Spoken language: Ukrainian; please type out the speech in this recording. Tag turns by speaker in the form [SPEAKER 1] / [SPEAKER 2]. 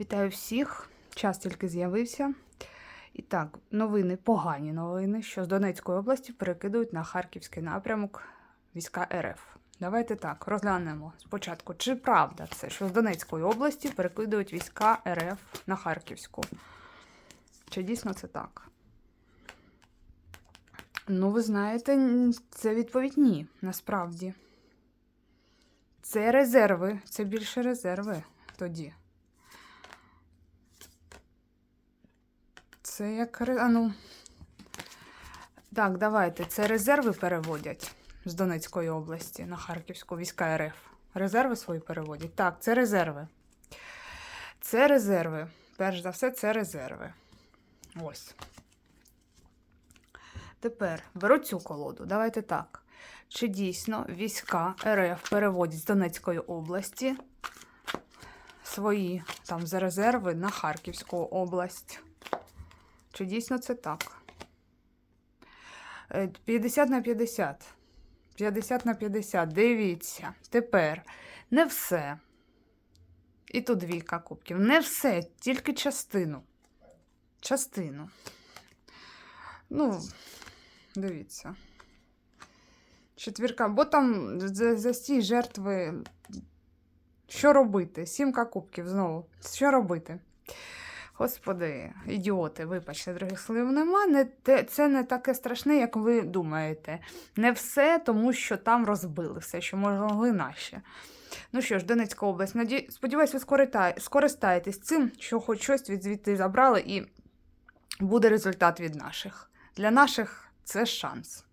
[SPEAKER 1] Вітаю всіх. Час тільки з'явився. І так, новини, погані новини, що з Донецької області перекидують на харківський напрямок війська РФ. Давайте так розглянемо спочатку, чи правда це, що з Донецької області перекидують війська РФ на Харківську. Чи дійсно це так? Ну, ви знаєте, це відповідь ні, насправді. Це резерви, це більше резерви тоді. Це як. А ну. Так, давайте. Це резерви переводять з Донецької області на Харківську війська РФ. Резерви свої переводять. Так, це резерви. Це резерви. Перш за все, це резерви. Ось. Тепер беру цю колоду. Давайте так. Чи дійсно війська РФ переводять з Донецької області свої там за резерви на Харківську область? Чи дійсно це так? Е, 50 на 50. 50 на 50. Дивіться. Тепер не все. І тут двійка кубків. Не все, тільки частину. Частину. Ну, дивіться. Четвірка, бо там за, за ці жертви. Що робити? Сімка кубків знову. Що робити? Господи, ідіоти, вибачте, других слів нема. Не те, це не таке страшне, як ви думаєте. Не все, тому що там розбили все, що могли наші. Ну що ж, Донецька область. Наді... Сподіваюсь, ви скористаєтесь цим, що хоч щось від звідти забрали, і буде результат від наших. Для наших це шанс.